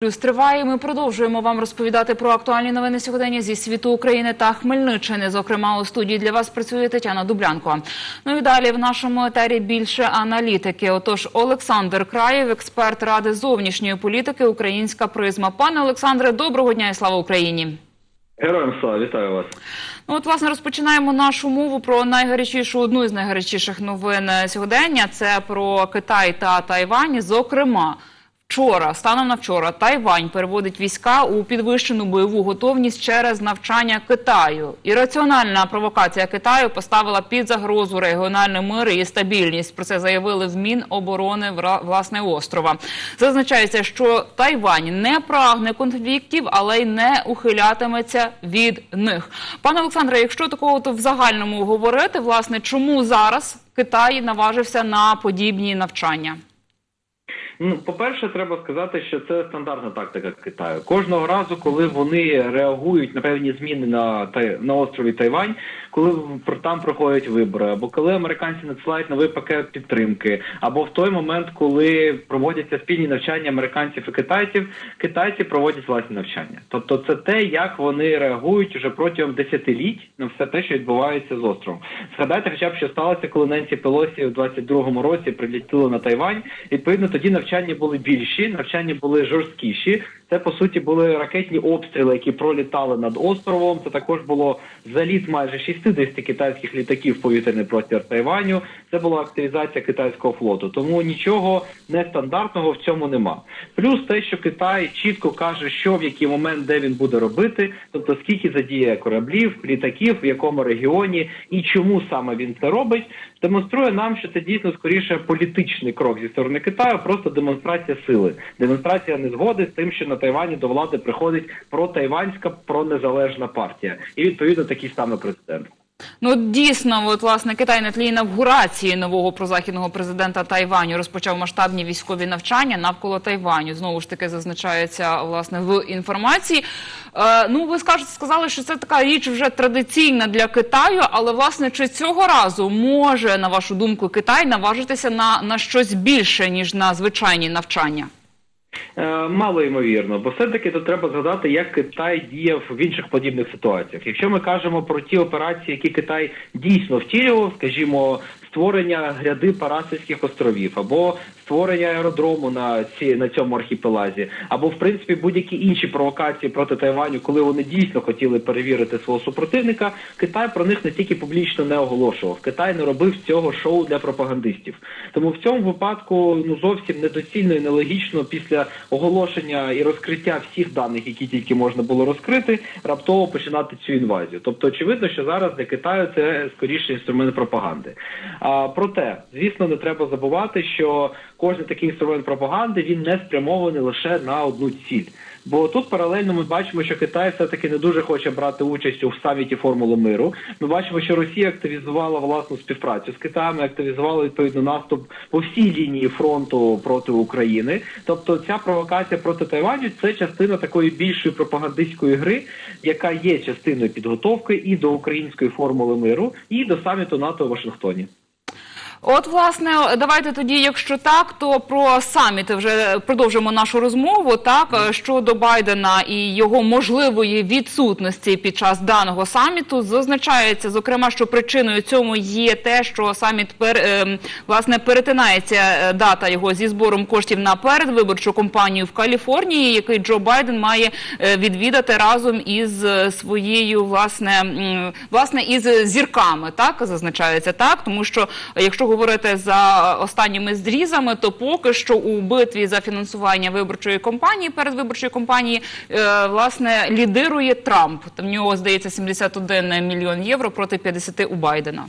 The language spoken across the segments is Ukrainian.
Плюс триває. Ми продовжуємо вам розповідати про актуальні новини сьогодення зі світу України та Хмельниччини. Зокрема, у студії для вас працює Тетяна Дублянко. Ну і далі в нашому етері більше аналітики. Отож, Олександр Краєв, експерт ради зовнішньої політики, Українська призма. Пане Олександре, доброго дня і слава Україні. Героям слава, вітаю вас. Ну, от, власне, розпочинаємо нашу мову про найгарячішу, одну із найгарячіших новин сьогодення. Це про Китай та Тайвань. Зокрема, вчора, станом на вчора, Тайвань переводить війська у підвищену бойову готовність через навчання Китаю. І раціональна провокація Китаю поставила під загрозу регіональний мир і стабільність. Про це заявили в Міноборони власне острова. Зазначається, що Тайвань не прагне конфліктів, але й не ухилятиметься від них. Пане Олександре, якщо такого от в загальному говорити, власне, чому зараз Китай наважився на подібні навчання? Ну, по-перше, треба сказати, що це стандартна тактика Китаю. Кожного разу, коли вони реагують на певні зміни на на острові Тайвань, коли там проходять вибори, або коли американці надсилають новий пакет підтримки, або в той момент, коли проводяться спільні навчання американців і китайців, китайці проводять власні навчання. Тобто, це те, як вони реагують уже протягом десятиліть на все те, що відбувається з островом. Згадайте, хоча б що сталося, коли Ненсі Пелосі у 22-му році прилетіли на Тайвань. Відповідно, тоді навчання були більші, навчання були жорсткіші. Це по суті були ракетні обстріли, які пролітали над островом. Це також було заліт майже 60 китайських літаків в повітряний простір Тайваню. Це була активізація китайського флоту. Тому нічого нестандартного в цьому нема. Плюс те, що Китай чітко каже, що в який момент де він буде робити, тобто скільки задіє кораблів, літаків, в якому регіоні і чому саме він це робить, демонструє нам, що це дійсно скоріше політичний крок зі сторони Китаю, просто демонстрація сили, демонстрація незгоди з тим, що на Тайвані до влади приходить протайванська пронезалежна партія, і відповідно такий саме президент. Ну дійсно, от власне Китай на тлі інавгурації нового прозахідного президента Тайваню розпочав масштабні військові навчання навколо Тайваню. Знову ж таки зазначається власне в інформації. Е, ну ви скажете, сказали, що це така річ вже традиційна для Китаю, але власне чи цього разу може на вашу думку Китай наважитися на, на щось більше ніж на звичайні навчання? Е, Мало ймовірно, бо все-таки тут треба згадати, як Китай діяв в інших подібних ситуаціях. Якщо ми кажемо про ті операції, які Китай дійсно втілював, скажімо, створення гряди Парасельських островів, або створення аеродрому на ці на цьому архіпелазі, або в принципі будь-які інші провокації проти Тайваню, коли вони дійсно хотіли перевірити свого супротивника, Китай про них настільки публічно не оголошував. Китай не робив цього шоу для пропагандистів. Тому в цьому випадку ну зовсім недоцільно і нелогічно після оголошення і розкриття всіх даних, які тільки можна було розкрити, раптово починати цю інвазію. Тобто, очевидно, що зараз для Китаю це скоріше інструмент пропаганди. А проте, звісно, не треба забувати, що кожен такий інструмент пропаганди він не спрямований лише на одну ціль. Бо тут паралельно ми бачимо, що Китай все-таки не дуже хоче брати участь у саміті Формули миру. Ми бачимо, що Росія активізувала власну співпрацю з Китаєм, активізувала відповідно наступ по всій лінії фронту проти України. Тобто, ця провокація проти Тайваню це частина такої більшої пропагандистської гри, яка є частиною підготовки і до української формули миру, і до саміту НАТО у Вашингтоні. От, власне, давайте тоді, якщо так, то про саміти вже продовжимо нашу розмову. Так щодо Байдена і його можливої відсутності під час даного саміту, зазначається зокрема, що причиною цьому є те, що саміт пер, е, власне перетинається е, дата його зі збором коштів на передвиборчу кампанію в Каліфорнії, який Джо Байден має е, відвідати разом із е, своєю власне власне із зірками. Так зазначається так, тому що якщо говорити за останніми зрізами, то поки що у битві за фінансування виборчої кампанії, передвиборчої кампанії, е, власне лідирує Трамп. В нього здається 71 мільйон євро проти 50 у Байдена.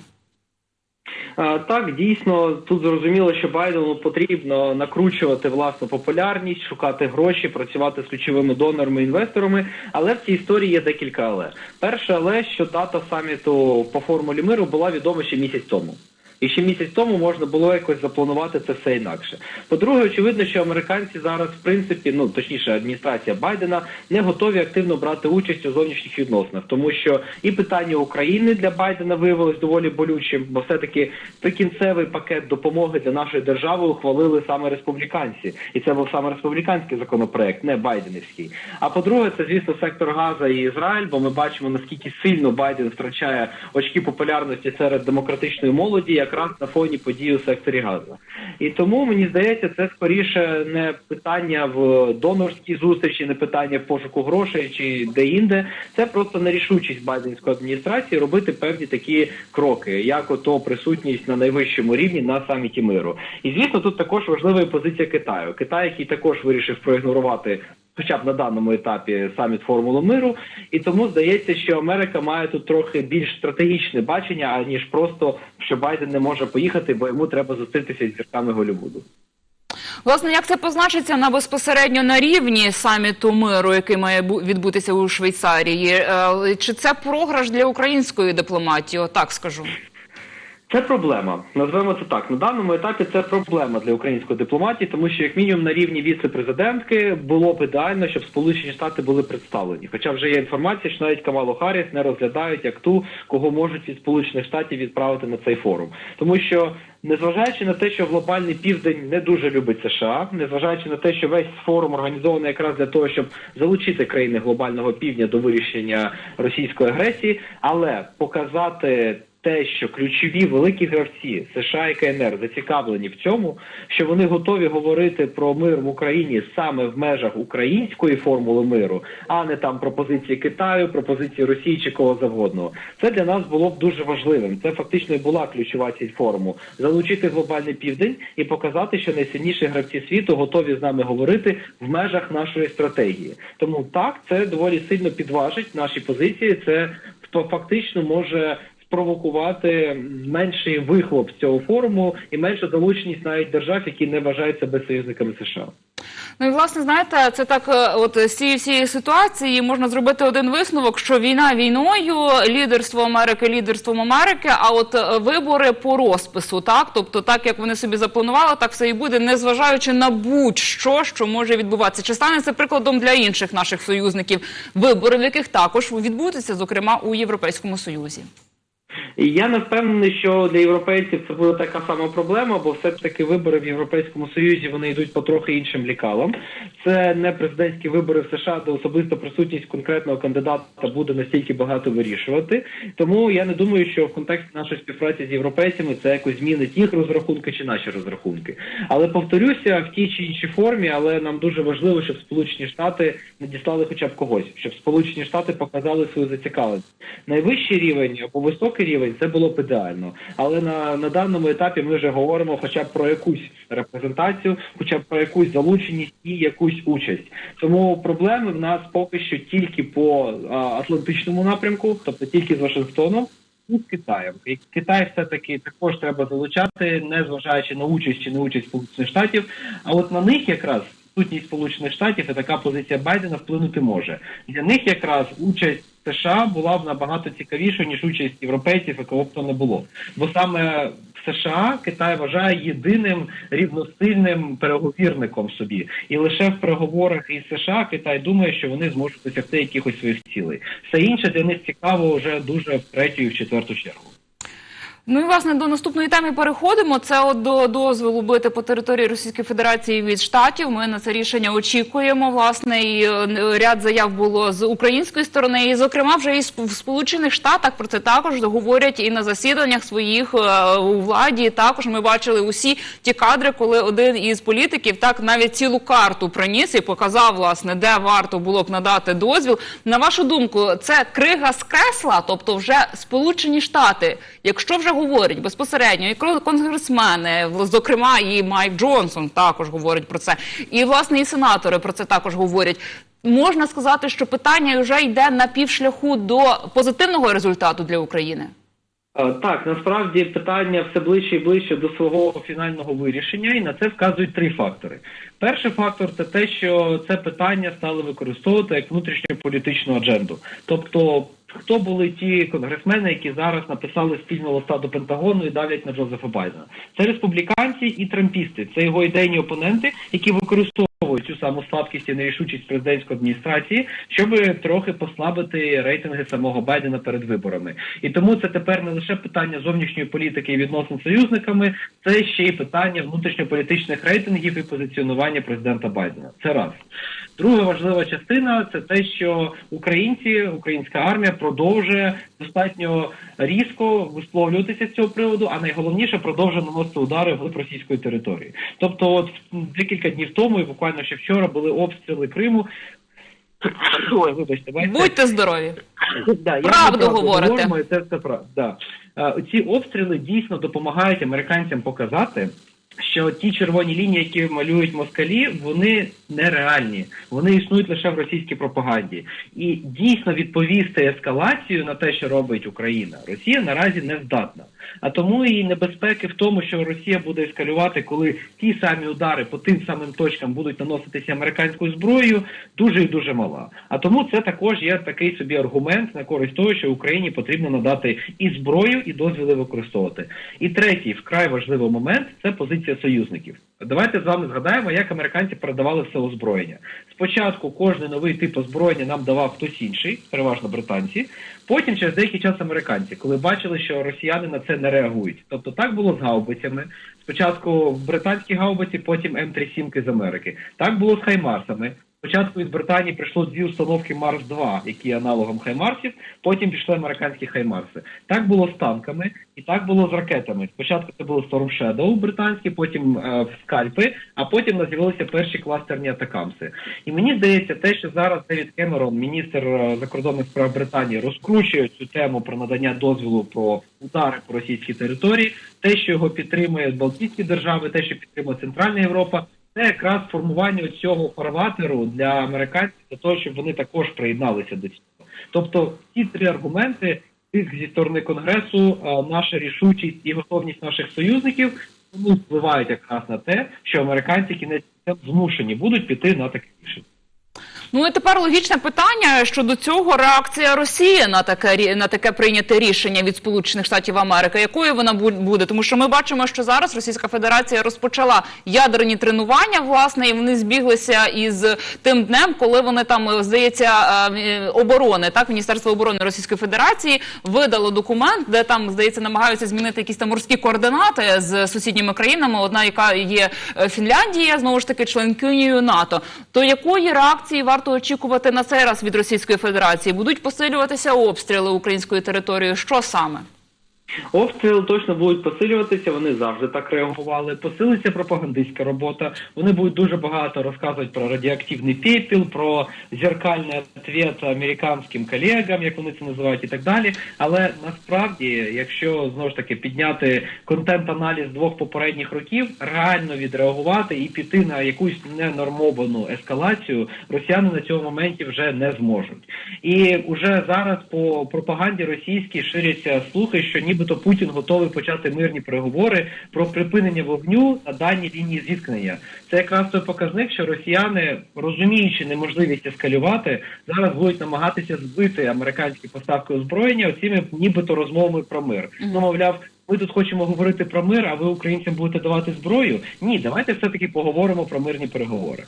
Так, дійсно, тут зрозуміло, що Байдену потрібно накручувати власну популярність, шукати гроші, працювати з ключовими донорами, інвесторами. Але в цій історії є декілька але. Перше, але що дата саміту по формулі миру була відома ще місяць тому. І ще місяць тому можна було якось запланувати це все інакше. По-друге, очевидно, що американці зараз, в принципі, ну точніше, адміністрація Байдена не готові активно брати участь у зовнішніх відносинах, тому що і питання України для Байдена виявилось доволі болючим, бо все-таки прикінцевий пакет допомоги для нашої держави ухвалили саме республіканці, і це був саме республіканський законопроект, не Байденівський. А по-друге, це звісно сектор Газа і Ізраїль, бо ми бачимо наскільки сильно Байден втрачає очки популярності серед демократичної молоді, якраз на фоні подій у секторі Газа. І тому мені здається, це скоріше не питання в донорській зустрічі, не питання в пошуку грошей чи де-інде. Це просто нерішучість байденської адміністрації робити певні такі кроки, як ото присутність на найвищому рівні на саміті миру. І звісно, тут також важлива позиція Китаю. Китай, який також вирішив проігнорувати. Хоча б на даному етапі саміт формули миру, і тому здається, що Америка має тут трохи більш стратегічне бачення, аніж просто що Байден не може поїхати, бо йому треба зустрітися з зірками Голлівуду. Власне, як це позначиться на безпосередньо на рівні саміту миру, який має бу- відбутися у Швейцарії? Е, Чи це програш для української дипломатії? Отак скажу. Це проблема. Назвемо це так. На даному етапі це проблема для української дипломатії, тому що як мінімум на рівні віце-президентки було б ідеально, щоб Сполучені Штати були представлені. Хоча вже є інформація, що навіть Камалу Харріс не розглядають як ту, кого можуть від Сполучених Штатів відправити на цей форум, тому що. Незважаючи на те, що глобальний південь не дуже любить США, незважаючи на те, що весь форум організований якраз для того, щоб залучити країни глобального півдня до вирішення російської агресії, але показати те, що ключові великі гравці США і КНР зацікавлені в цьому, що вони готові говорити про мир в Україні саме в межах української формули миру, а не там пропозиції Китаю, пропозиції Росії чи кого завгодно. Це для нас було б дуже важливим. Це фактично і була ключова ціль форуму залучити глобальний південь і показати, що найсильніші гравці світу готові з нами говорити в межах нашої стратегії. Тому так це доволі сильно підважить наші позиції. Це фактично може спровокувати менший вихлоп з цього форуму і менша залученість навіть держав, які не вважають себе союзниками США. Ну і власне, знаєте, це так, е, от з цієї всієї ситуації можна зробити один висновок, що війна війною, лідерство Америки лідерством Америки, а от е, вибори по розпису, так, тобто так як вони собі запланували, так все і буде, незважаючи на будь-що, що може відбуватися. Чи стане це прикладом для інших наших союзників вибори, в яких також відбудуться, зокрема у Європейському Союзі? І я не впевнений, що для європейців це буде така сама проблема, бо все ж таки вибори в Європейському Союзі вони йдуть по трохи іншим лікалам. Це не президентські вибори в США, де особиста присутність конкретного кандидата буде настільки багато вирішувати. Тому я не думаю, що в контексті нашої співпраці з європейцями це якось змінить їх розрахунки чи наші розрахунки. Але повторюся в тій чи іншій формі, але нам дуже важливо, щоб Сполучені Штати надіслали хоча б когось, щоб Сполучені Штати показали свою зацікавленість. Найвищий рівень або високий рівень це було б ідеально. Але на, на даному етапі ми вже говоримо хоча б про якусь репрезентацію, хоча б про якусь залученість і якусь участь. Тому проблеми в нас поки що тільки по а, атлантичному напрямку, тобто тільки з Вашингтоном. І з Китаєм. І Китай все-таки також треба залучати, не зважаючи на участь чи не участь Сполучених Штатів. А от на них якраз сутність Сполучених Штатів і така позиція Байдена вплинути може. Для них якраз участь США була б набагато цікавішою, ніж участь європейців, і кого б то не було. Бо саме США Китай вважає єдиним рівносильним переговірником собі, і лише в переговорах із США Китай думає, що вони зможуть досягти якихось своїх цілей. Все інше для них цікаво вже дуже в третю і в четверту чергу. Ну і власне до наступної теми переходимо. Це от до дозволу бити по території Російської Федерації від штатів. Ми на це рішення очікуємо. Власне, і е, ряд заяв було з української сторони, і зокрема, вже і в Сполучених Штатах про це також говорять і на засіданнях своїх е, у владі. Також ми бачили усі ті кадри, коли один із політиків так навіть цілу карту приніс і показав, власне, де варто було б надати дозвіл. На вашу думку, це крига з кресла, тобто вже Сполучені Штати, якщо вже говорять безпосередньо, і конгресмени, зокрема, і Майк Джонсон також говорить про це, і власне і сенатори про це також говорять. Можна сказати, що питання вже йде на півшляху до позитивного результату для України. Е, Так, насправді питання все ближче і ближче до свого фінального вирішення, і на це вказують три фактори. Перший фактор це те, що це питання стали використовувати як внутрішньополітичну адженду. Тобто Хто були ті конгресмени, які зараз написали спільного листа до Пентагону і давлять на Джозефа Байдена? Це республіканці і трампісти, це його ідейні опоненти, які використовують цю саму слабкість і нерішучість президентської адміністрації, щоб трохи послабити рейтинги самого Байдена перед виборами. І тому це тепер не лише питання зовнішньої політики і відносин з союзниками, це ще й питання внутрішньополітичних рейтингів і позиціонування президента Байдена. Це раз. Друга важлива частина це те, що українці, українська армія продовжує достатньо різко висловлюватися з цього приводу, а найголовніше продовжує наносити удари в російської території. Тобто, от декілька днів тому і буквально ще вчора були обстріли Криму. Ой, вибачте, бачите? Будьте здорові. Да, Правду говорите. це все правда. Да. Ці обстріли дійсно допомагають американцям показати, що ті червоні лінії, які малюють москалі, вони нереальні. Вони існують лише в російській пропаганді. І дійсно відповісти ескалацію на те, що робить Україна, Росія наразі не здатна. А тому і небезпеки в тому, що Росія буде ескалювати, коли ті самі удари по тим самим точкам будуть наноситися американською зброєю, дуже і дуже мала. А тому це також є такий собі аргумент на користь того, що Україні потрібно надати і зброю, і дозвіли використовувати. І третій вкрай важливий момент це позиція союзників. Давайте з вами згадаємо, як американці передавали все озброєння. Спочатку кожен новий тип озброєння нам давав хтось інший, переважно британці. Потім через деякий час американці, коли бачили, що росіяни на це не реагують. Тобто так було з гаубицями. Спочатку британські гаубиці, потім М37 з Америки. Так було з Хаймарсами. Спочатку від Британії прийшло дві установки Марс 2 які є аналогом Хаймарсів, потім пішли американські Хаймарси. Так було з танками і так було з ракетами. Спочатку це було Storm Shadow британські, потім е, скальпи, а потім з'явилися перші кластерні атакамси. І мені здається, те, що зараз Девід Кемерон, міністр е, закордонних справ Британії, розкручує цю тему про надання дозволу про удари по російській території, те, що його підтримує Балтійські держави, те, що підтримує Центральна Європа. Це якраз формування цього фарватеру для американців для того, щоб вони також приєдналися до цього. Тобто, ці три аргументи тих зі сторони конгресу, а, наша рішучість і готовність наших союзників вони впливають якраз на те, що американці кінець змушені будуть піти на таке рішення. Ну і тепер логічне питання щодо цього реакція Росії на таке на таке прийняте рішення від Сполучених Штатів Америки. Якою вона бу- буде? Тому що ми бачимо, що зараз Російська Федерація розпочала ядерні тренування, власне, і вони збіглися із тим днем, коли вони там е, здається е, оборони, так Міністерство оборони Російської Федерації видало документ, де там здається намагаються змінити якісь там морські координати з сусідніми країнами. Одна, яка є е, Фінляндія, знову ж таки членкинею НАТО. То якої реакції варто очікувати на цей раз від Російської Федерації? Будуть посилюватися обстріли української території? Що саме? Обстріли точно будуть посилюватися. Вони завжди так реагували. Посилиться пропагандистська робота. Вони будуть дуже багато розказувати про радіоактивний пепел, про зеркальний відповідь американським колегам, як вони це називають, і так далі. Але насправді, якщо знову ж таки підняти контент-аналіз двох попередніх років, реально відреагувати і піти на якусь ненормовану ескалацію, росіяни на цьому моменті вже не зможуть. І вже зараз по пропаганді російській ширяться слухи, що нібито Путін готовий почати мирні переговори про припинення вогню на даній лінії зіткнення. Це якраз той показник, що росіяни, розуміючи неможливість ескалювати, зараз будуть намагатися збити американські поставки озброєння оціми нібито розмовами про мир. Ну мовляв. Ми тут хочемо говорити про мир, а ви українцям будете давати зброю? Ні, давайте все таки поговоримо про мирні переговори.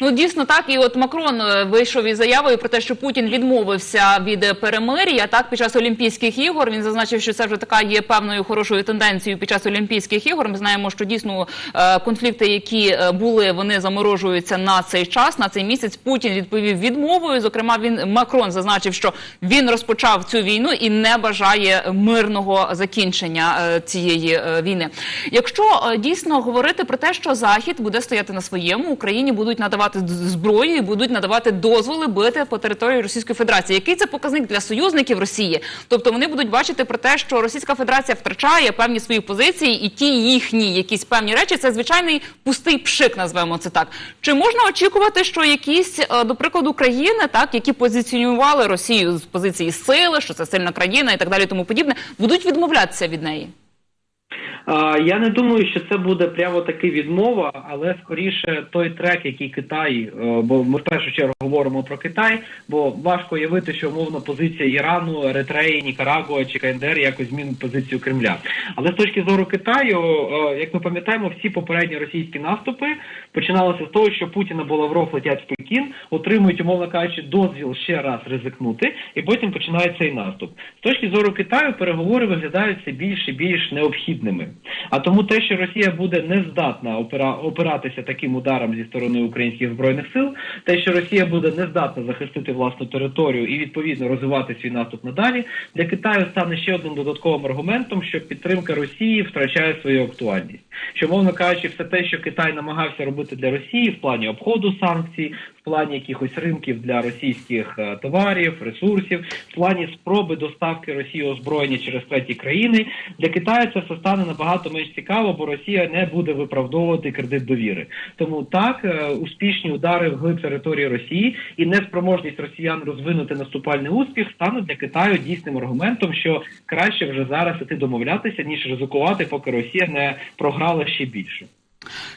Ну дійсно так. І от Макрон е, вийшов із заявою про те, що Путін відмовився від е, перемир'я. Так під час Олімпійських ігор він зазначив, що це вже така є певною хорошою тенденцією під час Олімпійських ігор. Ми знаємо, що дійсно е, конфлікти, які були, вони заморожуються на цей час, на цей місяць. Путін відповів відмовою. Зокрема, він Макрон зазначив, що він розпочав цю війну і не бажає мирного закінчення цієї війни. Якщо дійсно говорити про те, що Захід буде стояти на своєму, Україні будуть надавати зброю і будуть надавати дозволи бити по території Російської Федерації. Який це показник для союзників Росії? Тобто вони будуть бачити про те, що Російська Федерація втрачає певні свої позиції, і ті їхні якісь певні речі це звичайний пустий пшик, назвемо це так. Чи можна очікувати, що якісь, е, до прикладу, країни, так які позиціонували Росію з позиції сили, що це сильна країна і так далі, тому подібне, будуть відмовлятися від неї? Я не думаю, що це буде прямо таки відмова, але скоріше той трек, який Китай, е, бо ми в першу чергу говоримо про Китай, бо важко уявити, що умовно позиція Ірану, Еретреї, Нікарагуа чи КНДР якось змінить позицію Кремля. Але з точки зору Китаю, е, як ми пам'ятаємо, всі попередні російські наступи починалися з того, що Путін або Лавров летять в Пекін, отримують, умовно кажучи, дозвіл ще раз ризикнути, і потім починає цей наступ. З точки зору Китаю переговори виглядають все більш і більш необхідними. А тому те, що Росія буде не здатна опира- опиратися таким ударом зі сторони українських збройних сил, те, що Росія буде не здатна захистити власну територію і відповідно розвивати свій наступ надалі, для Китаю стане ще одним додатковим аргументом, що підтримка Росії втрачає свою актуальність. Що, мовно кажучи, все те, що Китай намагався робити для Росії в плані обходу санкцій, в плані якихось ринків для російських е, товарів, ресурсів, в плані спроби доставки Росії озброєння через треті країни, для Китаю це все стане набагато менш цікаво, бо Росія не буде виправдовувати кредит довіри. Тому так е, успішні удари в глиб території Росії і неспроможність росіян розвинути наступальний успіх стануть для Китаю дійсним аргументом, що краще вже зараз іти домовлятися, ніж ризикувати, поки Росія не програла ще більше.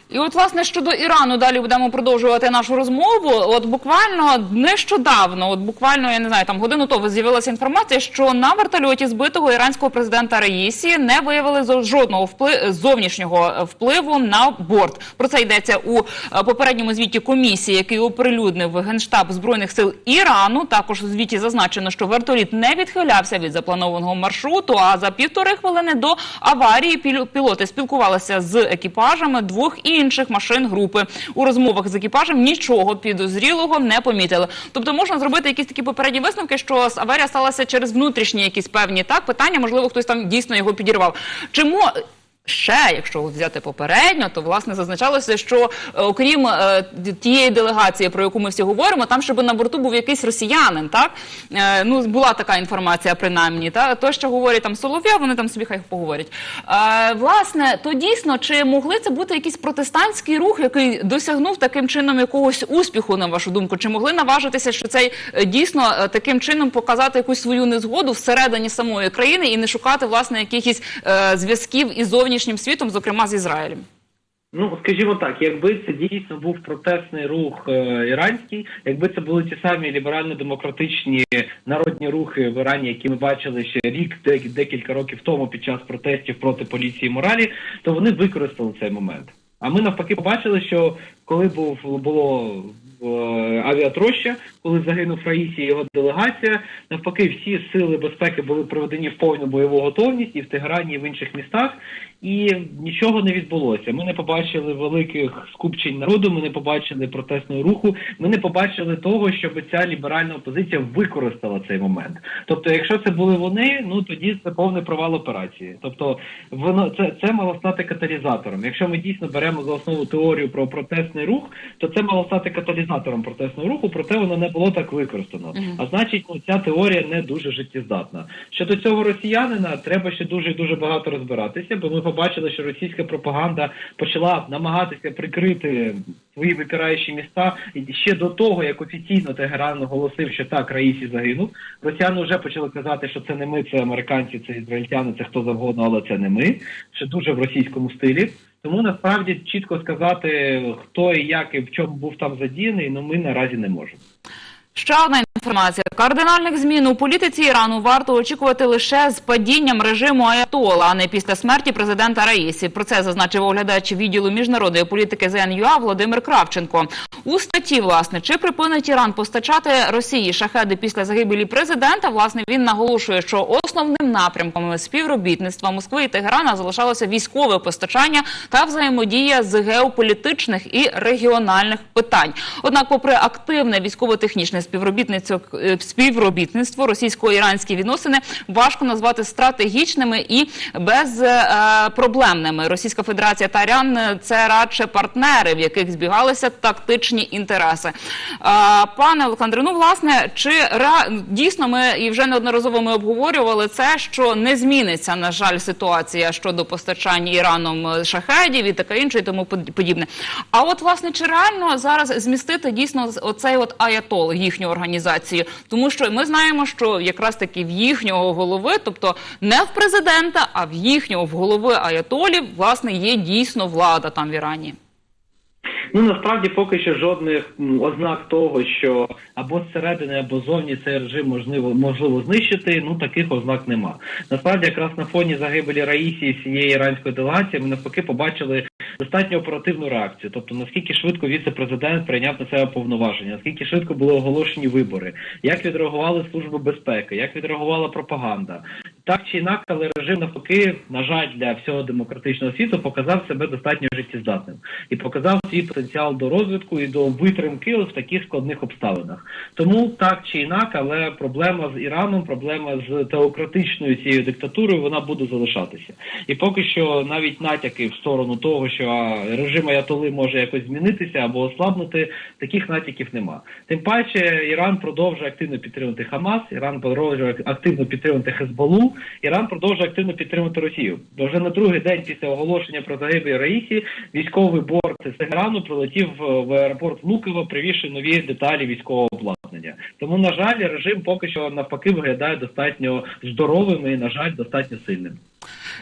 І от, власне, щодо Ірану, далі будемо продовжувати нашу розмову. От буквально нещодавно, от буквально я не знаю, там годину тому з'явилася інформація, що на вертольоті збитого іранського президента Раїсі не виявили жодного впли- зовнішнього впливу на борт. Про це йдеться у е, попередньому звіті комісії, який оприлюднив генштаб збройних сил Ірану. Також у звіті зазначено, що вертоліт не відхилявся від запланованого маршруту. А за півтори хвилини до аварії пілоти спілкувалися з екіпажами двох інших машин групи. У розмовах з екіпажем нічого підозрілого не помітили. Тобто можна зробити якісь такі попередні висновки, що аварія сталася через внутрішні якісь певні так питання. Можливо, хтось там дійсно його підірвав. Чому? Ще, якщо взяти попередньо, то власне зазначалося, що е, окрім е, тієї делегації, про яку ми всі говоримо, там щоб на борту був якийсь росіянин, так е, ну була така інформація, принаймні. Та то, що говорять там Солов'я, вони там собі хай поговорять. Власне, то дійсно чи могли це бути якийсь протестантський рух, який досягнув таким чином якогось успіху, на вашу думку? Чи могли наважитися, що цей дійсно таким чином показати якусь свою незгоду всередині самої країни і не шукати власне якихось зв'язків із зовнішнім світом, зокрема з Ізраїлем? Ну, скажімо так, якби це дійсно був протестний рух е, іранський, якби це були ті самі ліберально-демократичні народні рухи в Ірані, які ми бачили ще рік, дек- декілька років тому під час протестів проти поліції моралі, то вони використали цей момент. А ми навпаки побачили, що коли був було е, авіатроща, коли загинув Раїсі його делегація, навпаки, всі сили безпеки були приведені в повну бойову готовність і в Тегерані, і в інших містах, і нічого не відбулося. Ми не побачили великих скупчень народу, ми не побачили протестного руху, ми не побачили того, щоб ця ліберальна опозиція використала цей момент. Тобто, якщо це були вони, ну тоді це повний провал операції. Тобто, воно це, це мало стати каталізатором. Якщо ми дійсно беремо за основу теорію про протестний рух, то це мало стати каталізатором протестного руху, проте воно не було так використано. А значить, ну ця теорія не дуже життєздатна. Щодо цього росіянина, треба ще дуже дуже багато розбиратися, бо ми побачили, що російська пропаганда почала намагатися прикрити свої випираючі міста ще до того, як офіційно Тегеран оголосив, що так Раїсі загинув. Росіяни вже почали казати, що це не ми, це американці, це ізраїльтяни, це хто завгодно, але це не ми. Ще дуже в російському стилі. Тому насправді чітко сказати, хто і як і в чому був там задіяний, ну ми наразі не можемо. Ще одна інформація. Кардинальних змін у політиці Ірану варто очікувати лише з падінням режиму Аятола, а не після смерті президента Раїсі. Про це зазначив оглядач відділу міжнародної політики ЗНЮА Володимир Кравченко. У статті, власне, чи припинить Іран постачати Росії шахеди після загибелі президента, власне, він наголошує, що основним напрямком співробітництва Москви і Тегерана залишалося військове постачання та взаємодія з геополітичних і регіональних питань. Однак, попри активне військово-технічне е, співробітництво російсько-іранські відносини важко назвати стратегічними і безпроблемними. Російська Федерація та Іран – це радше партнери, в яких збігалися тактичні інтереси. Е, Пане Олександре, ну власне, чи дійсно ми і вже неодноразово ми обговорювали це, що не зміниться, на жаль, ситуація щодо постачання Іраном е, шахедів і таке інше, і тому подібне. А от власне, чи реально зараз змістити дійсно оцей от аятол їхню організацію? Тому що ми знаємо, що якраз таки в їхнього голови, тобто не в президента, а в їхнього в голови аятолів, власне, є дійсно влада там в Ірані. Ну насправді поки що жодних ознак того, що або зсередини, або зовні цей режим можливо можливо знищити. Ну таких ознак нема. Насправді, якраз на фоні загибелі Раїсі і всієї іранської делегації, ми навпаки побачили достатньо оперативну реакцію. Тобто наскільки швидко віце-президент прийняв на себе повноваження, наскільки швидко були оголошені вибори, як відреагували служби безпеки, як відреагувала пропаганда. Так чи інакше, але режим навпаки, на жаль, для всього демократичного світу показав себе достатньо життєздатним і показав свій потенціал до розвитку і до витримки в таких складних обставинах. Тому так чи інакше, але проблема з Іраном, проблема з теократичною цією диктатурою, вона буде залишатися. І поки що навіть натяки в сторону того, що а, режим Аятоли може якось змінитися або ослабнути, таких натяків нема. Тим паче, Іран продовжує активно підтримувати Хамас, Іран продовжує активно підтримувати Хезболу, Іран продовжує активно підтримувати Росію. Бо вже на другий день після оголошення про загибель Раїсі військовий борт з Тегерану прилетів в аеропорт Внуково, привізши нові деталі військового обладнання. Тому, на жаль, режим поки що навпаки виглядає достатньо здоровим і, на жаль, достатньо сильним.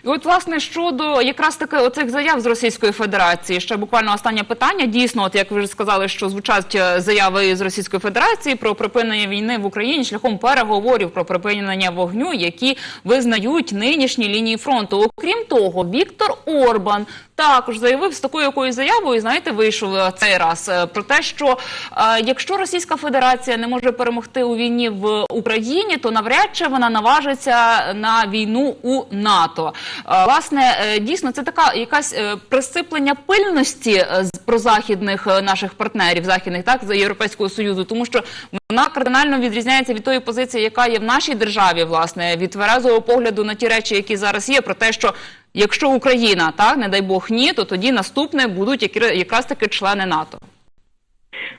І от, власне, щодо якраз таки оцих заяв з Російської Федерації, ще буквально останнє питання. Дійсно, от як ви вже сказали, що звучать е, заяви з Російської Федерації про припинення війни в Україні шляхом переговорів про припинення вогню, які визнають нинішні лінії фронту. Окрім того, Віктор Орбан також заявив з такою якоюсь заявою, знаєте, вийшов е, цей раз е, про те, що е, якщо Російська Федерація не може перемогти у війні в Україні, то навряд чи вона наважиться на війну у НАТО. Власне, дійсно, це така якась присиплення пильності з прозахідних наших партнерів, західних так з Європейського союзу, тому що вона кардинально відрізняється від тої позиції, яка є в нашій державі, власне, від тверезого погляду на ті речі, які зараз є, про те, що якщо Україна так не дай Бог ні, то тоді наступне будуть якраз таки члени НАТО.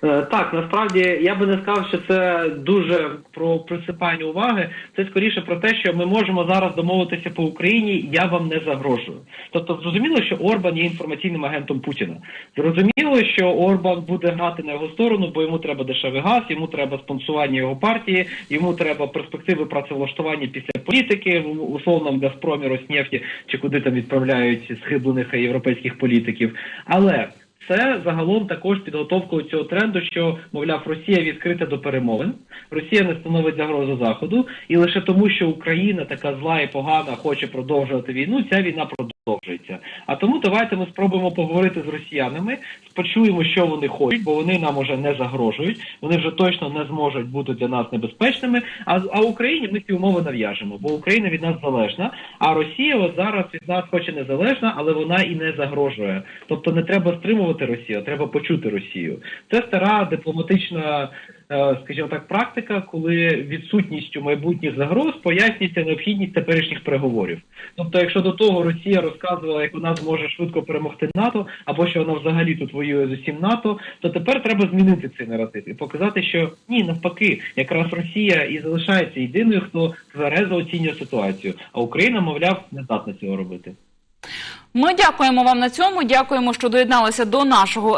Е, Так, насправді я би не сказав, що це дуже про присипання уваги. Це скоріше про те, що ми можемо зараз домовитися по Україні. Я вам не загрожую. Тобто, зрозуміло, що Орбан є інформаційним агентом Путіна. Зрозуміло, що Орбан буде грати на його сторону, бо йому треба дешевий газ, йому треба спонсування його партії, йому треба перспективи працевлаштування після політики в условному Газпромі, Роснефті чи куди там відправляють схиблених європейських політиків. Але це загалом також підготовка цього тренду, що мовляв Росія відкрита до перемовин, Росія не становить загрозу заходу, і лише тому, що Україна така зла і погана хоче продовжувати війну, ця війна продовжується. А тому давайте ми спробуємо поговорити з росіянами, почуємо, що вони хочуть, бо вони нам уже не загрожують, вони вже точно не зможуть бути для нас небезпечними. А а Україні ми ці умови нав'яжемо, бо Україна від нас залежна. А Росія от зараз від нас хоче незалежна, але вона і не загрожує. Тобто не треба стримувати Росію, а треба почути Росію. Це стара дипломатична, е, скажімо так, практика, коли відсутністю майбутніх загроз пояснюється необхідність теперішніх переговорів. Тобто, якщо до того Росія розказувала, як вона зможе швидко перемогти НАТО, або що вона взагалі тут воює з усім НАТО, то тепер треба змінити цей наратив і показати, що ні, навпаки, якраз Росія і залишається єдиною, хто тверезо оцінює ситуацію, а Україна, мовляв, не здатна цього робити. Ми дякуємо вам на цьому. Дякуємо, що доєдналися до нашого